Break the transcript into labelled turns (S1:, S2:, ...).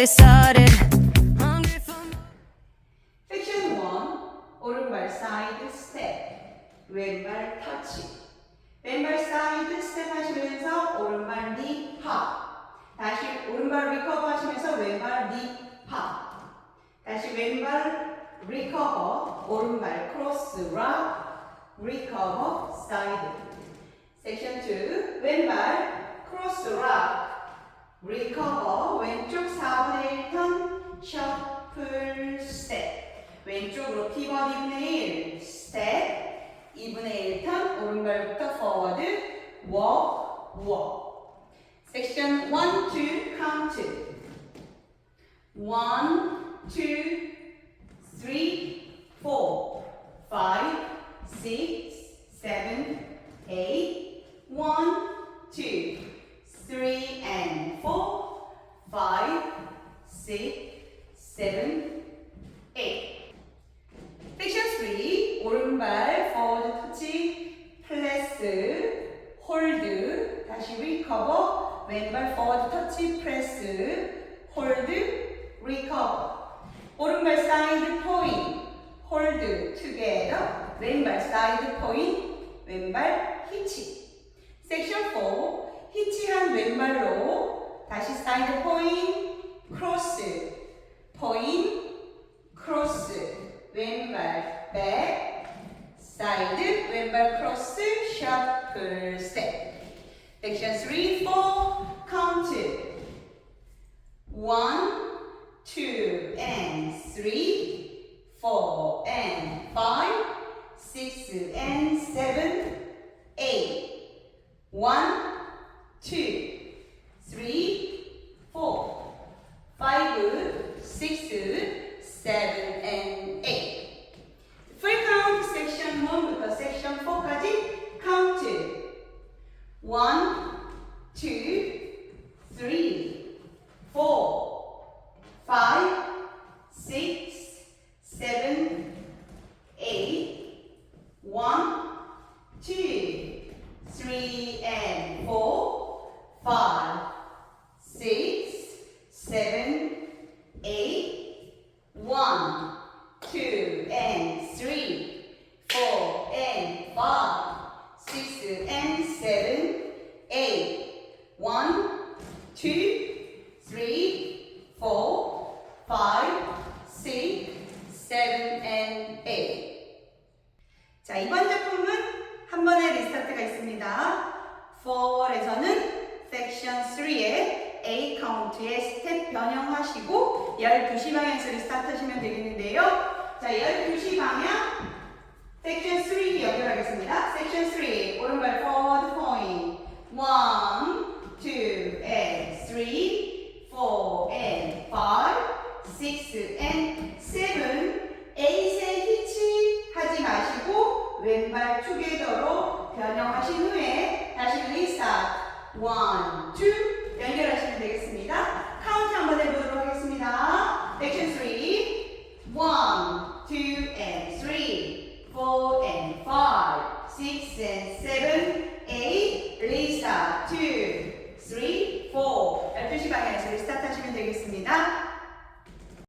S1: they started. Hungry for Section 1. 오른발 사이드 스텝. 왼발 터치. 왼발 사이드 스텝 하시면서 오른발 니 팝. 다시 오른발 리커버 하시면서 왼발 니 팝. 다시 왼발 리커버, 오른발 크로스 락, 리커버 사이드. 섹션 2 왼발 크로스 락, 리커버 1 스텝 왼쪽으로 피벗 2분의 1 스텝 2분의 1턴 오른발부터 forward walk walk. 섹션 1, 2, 카운트 1, 2, 커버 왼발 forward 터치 프레스 홀드 리커버 오른발 사이드 포인 홀드 투게더 왼발 사이드 포인 왼발 히치 섹션 4 히치한 왼발로 다시 사이드 포인 크로스 포인 크로스 왼발 백 사이드 왼발 크로스 셔플 스 텝 섹션 3 4 카운트 1 2 and 3 4 and 5 6 and 7 8 1 2 3 4 5 6 7 and 8풀 카운트 섹션 1부터 섹션 4까지 카운트 1 2 3 4 5 6 7 8 1 2 3 and 4 5 6 7 8 1 2 and 3 4 and 5 6 and 7 8 1 2 3 4 5 6 7 and 8 자, 이번 작품은 한 번의 리스타트가 있습니다. 4월에서는 섹션 3의 A 카운트의 스텝 변형하시고 12시 방향에서 리스타트 하시면 되겠는데요. 자, 12시 방향 섹션 3 연결하겠습니다. 섹션 3 오른발 forward point 1, 2 and 3 4 and 5 6 and 7 에잇의 히치 하지 마시고 왼발 투게더로 변형하신 후에 1, 2 연결하시면 되겠습니다. 카운트 한번 해보도록 하겠습니다. 섹션 3 1, 2 and 3 4 and 5 6 and 7